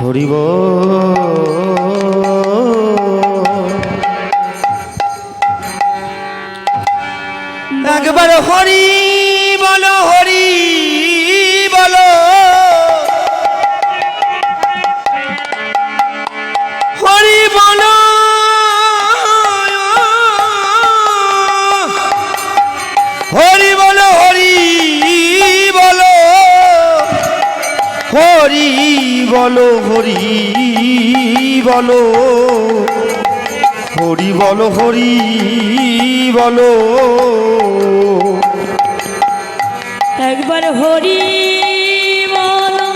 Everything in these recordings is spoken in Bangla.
হরিব একবার হরি হরি বলো হরি বলো। হরি বলো হরি বলো। একবার হরি বলো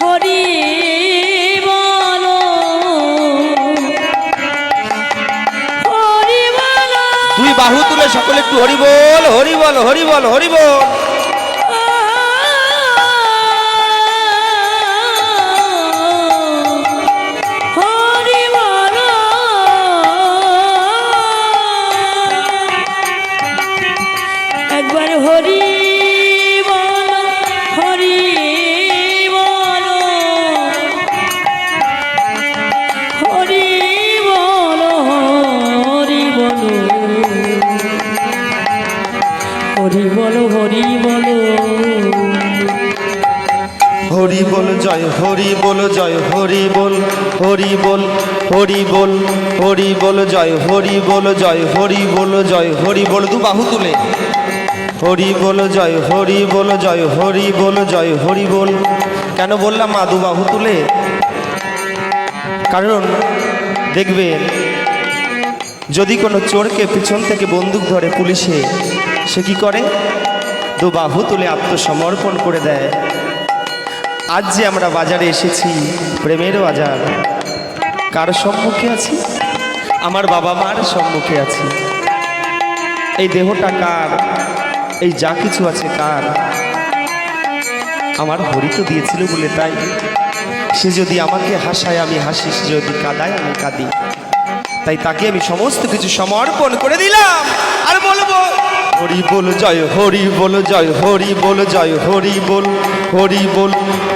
হরি বলো। হরি বলো। তুই বাহু তুলে সকলে একটু হরি বল হরি বল হরি বল হরি বল। বল জয় হরি বল জয় হরি বল হরি বল হরি বল হরি বল জয় হরি বল জয় হরি বল জয় হরি বল দু বাহু তুলে হরি বল জয় হরি বল জয় হরি বল জয় হরি বল কেন বললাম মা দু বাহু তুলে কারণ দেখবেন যদি কোনো চোরকে পিছন থেকে বন্দুক ধরে পুলিশে সে কি করে দু বাহু তুলে আত্মসমর্পণ করে দেয় আজ যে আমরা বাজারে এসেছি প্রেমের বাজার কার সম্মুখে আছি? আমার বাবা মার সম্মুখে আছি। এই দেহটা কার? এই যা কিছু আছে কার? আমার হরি তো দিয়েছিল বলে তাই। সে যদি আমাকে হাসায়, আমি হাসি, সে যদি কাদায়, আমি কাঁদি। তাই তাকে আমি সমস্ত কিছু সমর্পণ করে দিলাম আর বলব হরি বল জয় হরি বল জয় হরি বল জয় হরি বল হরি বল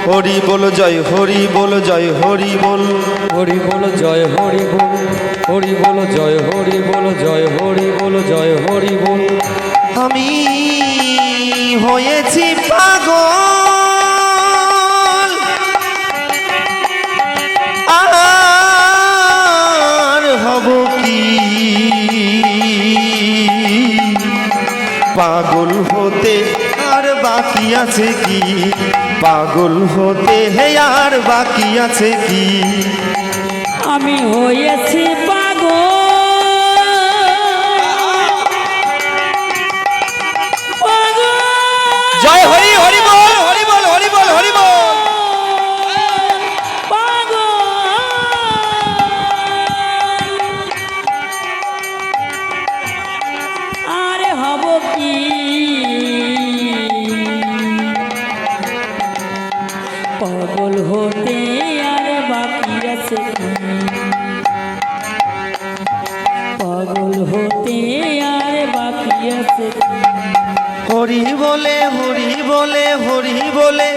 হরি বল জয় হরি বল জয় হরি বল হরি বল জয় হরি বল হরি বল জয় হরি বল জয় হরি বল জয় হরি বল আমি হয়েছি পাগল পাগল হতে আর বাকি আছে কি? পাগল হতে হে আর বাকি আছে কি? আমি হয়েছি হরি বলে হরি বলে হরি বলে।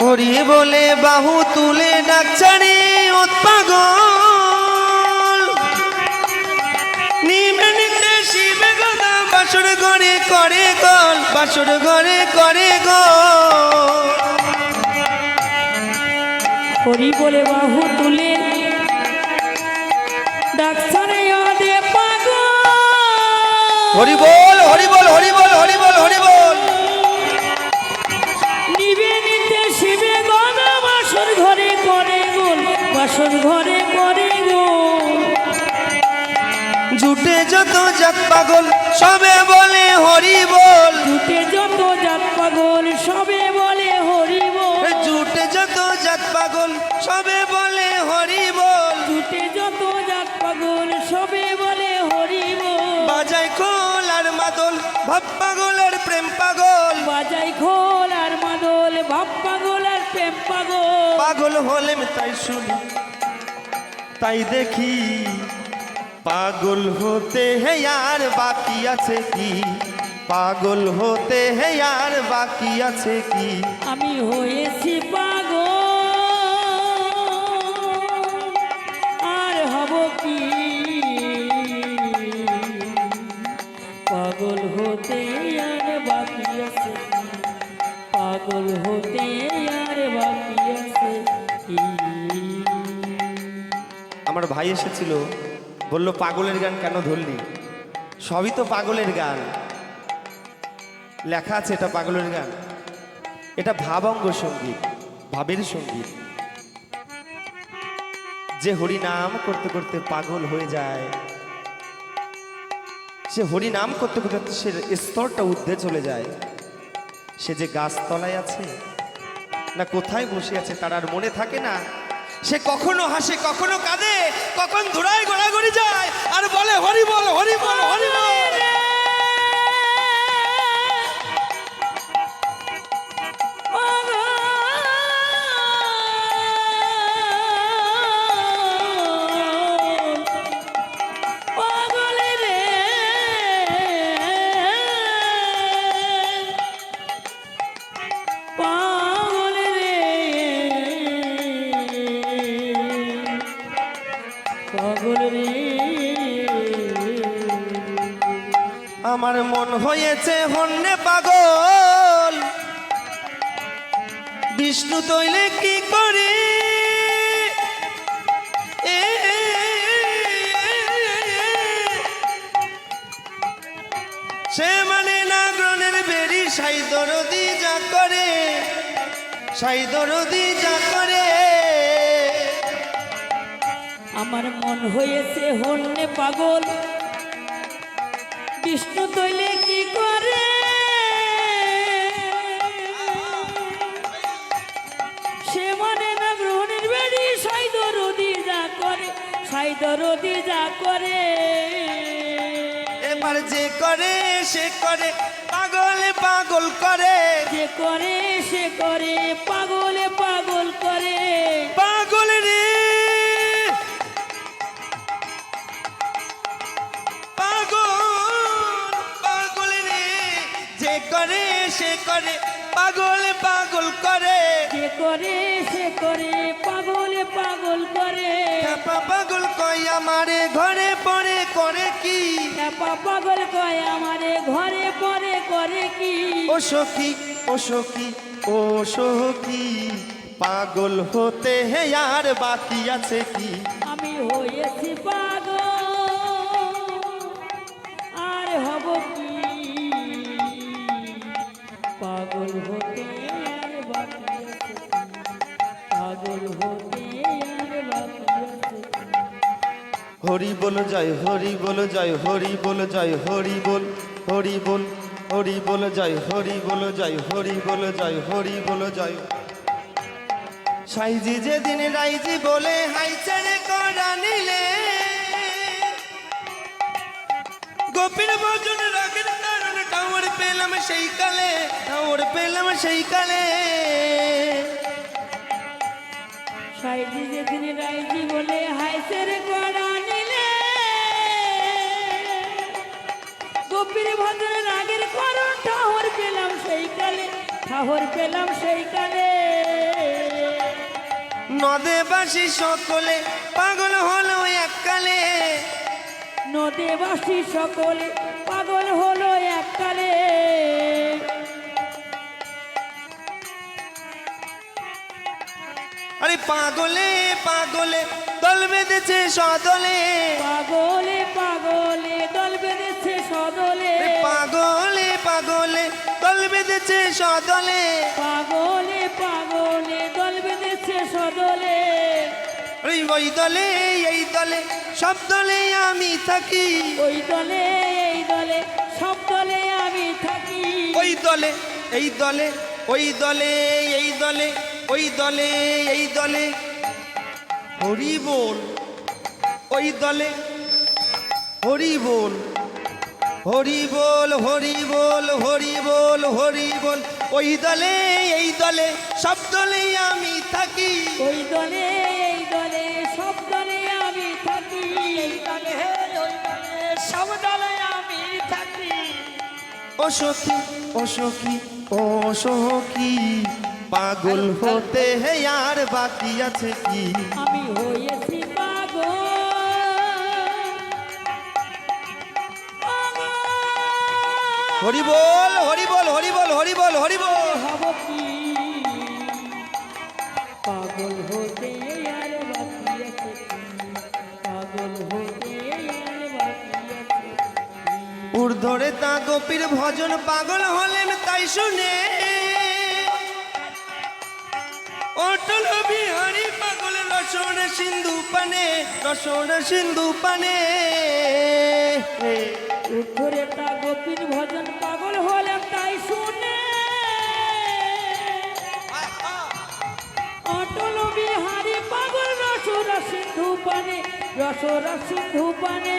হরি বলে বাহু তুলে ডাকছাড়ি গদা বাসর ঘরে করে গল বাসর ঘরে করে গল। হরি বলে বাহু তুলে পাগল। হরি বল। হরিবল হরিবল হরিবল হরিবল নিবে নিতে শিবে গনা বাসর ঘরে করে গুণ বাসর ঘরে করে গুণ জুটে যত জাত পাগল সবে পাগল হলেম তাই শুনি, তাই দেখি। পাগল হতে হে আর বাকি আছে কি? পাগল হতে হে আর বাকি আছে কি? আমি হয়েছি পাগল আমার ভাই এসেছিল, বলল, পাগলের গান কেন ধরলি? সবই তো পাগলের গান। লেখা আছে, এটা পাগলের গান। এটা ভাবাঙ্গ সংগীত, ভাবের সংগীত। যে হরি নাম করতে করতে পাগল হয়ে যায়, সে হরি নাম করতে করতে সে স্তরটা ঊর্ধ্বে চলে যায়। সে যে গাছতলায় আছে, না কোথায় বসে আছে, তার আর মনে থাকে না। সে কখনো হাসে, কখনো কাঁদে, কখন ধুড়ায় গোড়াগড়ি যায়, আর বলে, হরি বল হরি বল হরি বল। হয়েছে হন্যে পাগল। বিষ্ণু তৈলে কি করি? সে মানে না বেরি, সাই দরদি যা করে। সাই দরদি যা করে। আমার মন হয়েছে হন্যে পাগল। বিষ্ণু তৈলে করে রদি যা করে। এবার যে করে সে করে পাগল পাগল করে। যে করে সে করে পাগলে পাগল করে। পাগল রে। পাগল পাগল রে। যে করে সে করে পাগল পাগল করে। যে করে সে করে পাগলে পাগল করে। পাগল কয় আমারে ঘরে পরে করে কি? পাগল কয় আমারে ঘরে পরে করে কি? ও সখী ও সখী ও সখী পাগল হতে হে আর বাকি আছে কি? হরি বল, জয় হরি বল, জয় হরি বল, জয় হরি বল হরি বল হরি বল, জয় হরি বল, জয় হরি বল, জয় হরি বল, জয় সাইজি যেদিন রাইজি বলে, হাই ছেড়ে করা নিলে। গোপীর ভজন রাগের কারণে টাওয়ার পেলাম সেই কালে টাওয়ার পেলাম সেই কালে। সাইজি যেদিন রাইজি বলে হাইসের করা গোপীর ভদ্র রাগের করণ ঠাহর পেলাম সেই কালে ঠাহর পেলাম সেই কালে নদেবাসী সকলে পাগল হলো এককালে। নদেবাসী সকলে পাগল হলো এককালে। আরে পাগলে পাগলে দল বেঁধেছে সদলে। পাগলে পাগলে দল বেঁধেছে সদলে। পাগলে পাগলে দল বেঁধেছে সদলে। পাগলে পাগলে দল বেঁধেছে সদলে। ওই ওই দলে এই দলে সব দলে আমি থাকি। ওই দলে এই দলে সব দলে আমি থাকি। ওই দলে এই দলে ওই দলে এই দলে ওই দলে এই দলে। হরি বল ওই দলে হরি বল হরি বল হরি বল হরি বল হরি বল ওই দলে এই দলে সব দলে আমি থাকি। ওই দলে এই দলে সব দলে আমি থাকি। এই দলে ওই দলে সব দলে আমি থাকি। ও সখী ও সখী ও সখী পাগল হতে হে আর বাকি আছে কি? আমি হয়েছি হরি বল হরি বল হরি বল হরি বল হরি বল। পাগল হতে পাগল ঊর্ধ্বরে তা গোপীর ভজন পাগল হলেন তাই শুনে। অটল বিহারি পাগল রসন সিন্ধু পানে রসন সিন্ধু পানে। উত্তরে তা গোপীর ভজন পাগল হলাম তাই শুনে। অটল বিহারি পাগল রসরা সিন্ধু পানে রসরা সিন্ধু পানে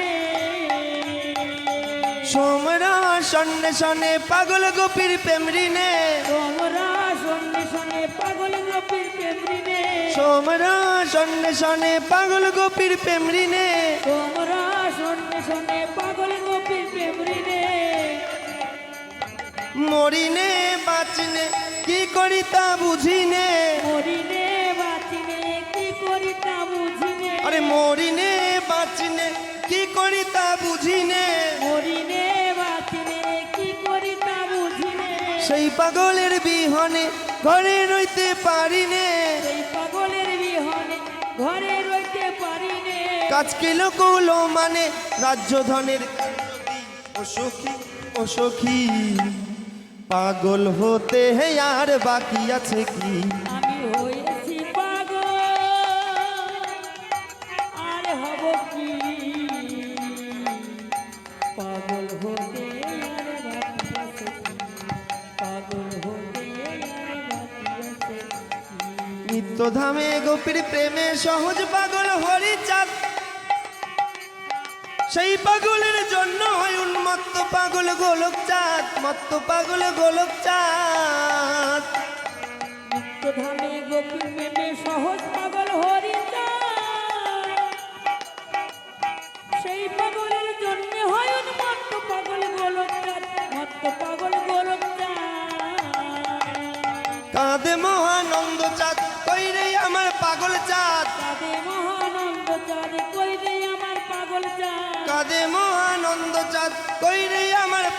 সোমরা সন্নে সনে পাগল গোপীর প্রেমরিনে তোমরা সঙ্গে সঙ্গে পাগল গোপীর প্রেমরিনে সোমরা সন্নে সনে পাগল গোপীর প্রেমরিনে তোমরা পাগল গোপীর মরিনে বাঁচনে কি করি তা বুঝিনে? মরিনে বাঁচিনে কি করি তা বুঝিনে? আরে মরিনে বাঁচনে কি করি তা বুঝিনে? মরিনে বাঁচিনে কি করি তা বুঝিনে? সেই পাগলের বিহনে ঘরে রইতে পারিনে। সেই পাগলের বিহনে ঘরে কাজ কিলো কৌলো মানে রাজ্য ধনের ও সখী পাগল হতে হে আর বাকি আছে কি? আমি হয়েছি পাগল আর হব কি? পাগল হতে আর বাকি আছে পাগল হতে আর বাকি আছে কি? নিত্যধামে গোপীর প্রেমে সহজ পাগল হরিচাঁদ সেই পাগলের জন্য হয় উন্মত্ত পাগল গোলক চাঁদ, মত্ত পাগল গোলক চাঁদ। নিত্যধামে গোপী মেনে সহজ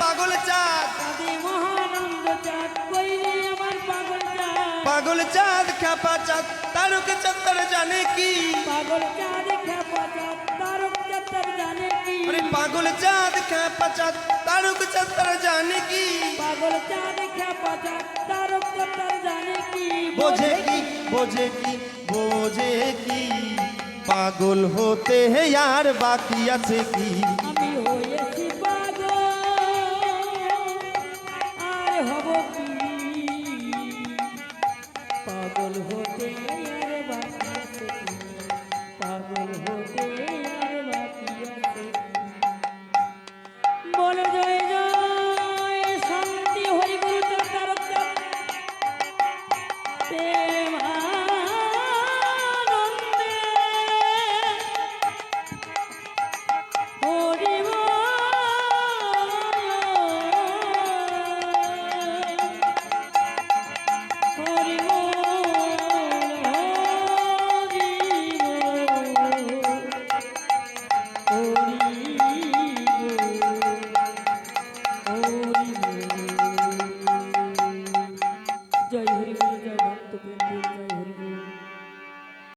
পাগল চাঁদ। পাগল চাঁদ খ্যাপা চাঁদ, তারক চত্বর জানে কি? পাগল চাঁদ খেপা চাঁদ তারক চত্বর জানে কি পাগল চাঁদ খ্যাপা চাঁদ, তারক চত্বর জানে কি? পাগল চাঁদ চাঁদ তারক চত্বর জানে কি বোঝে কি বোঝে কি বোঝে কি? পাগল হতে হে আর বাকি আছে কি?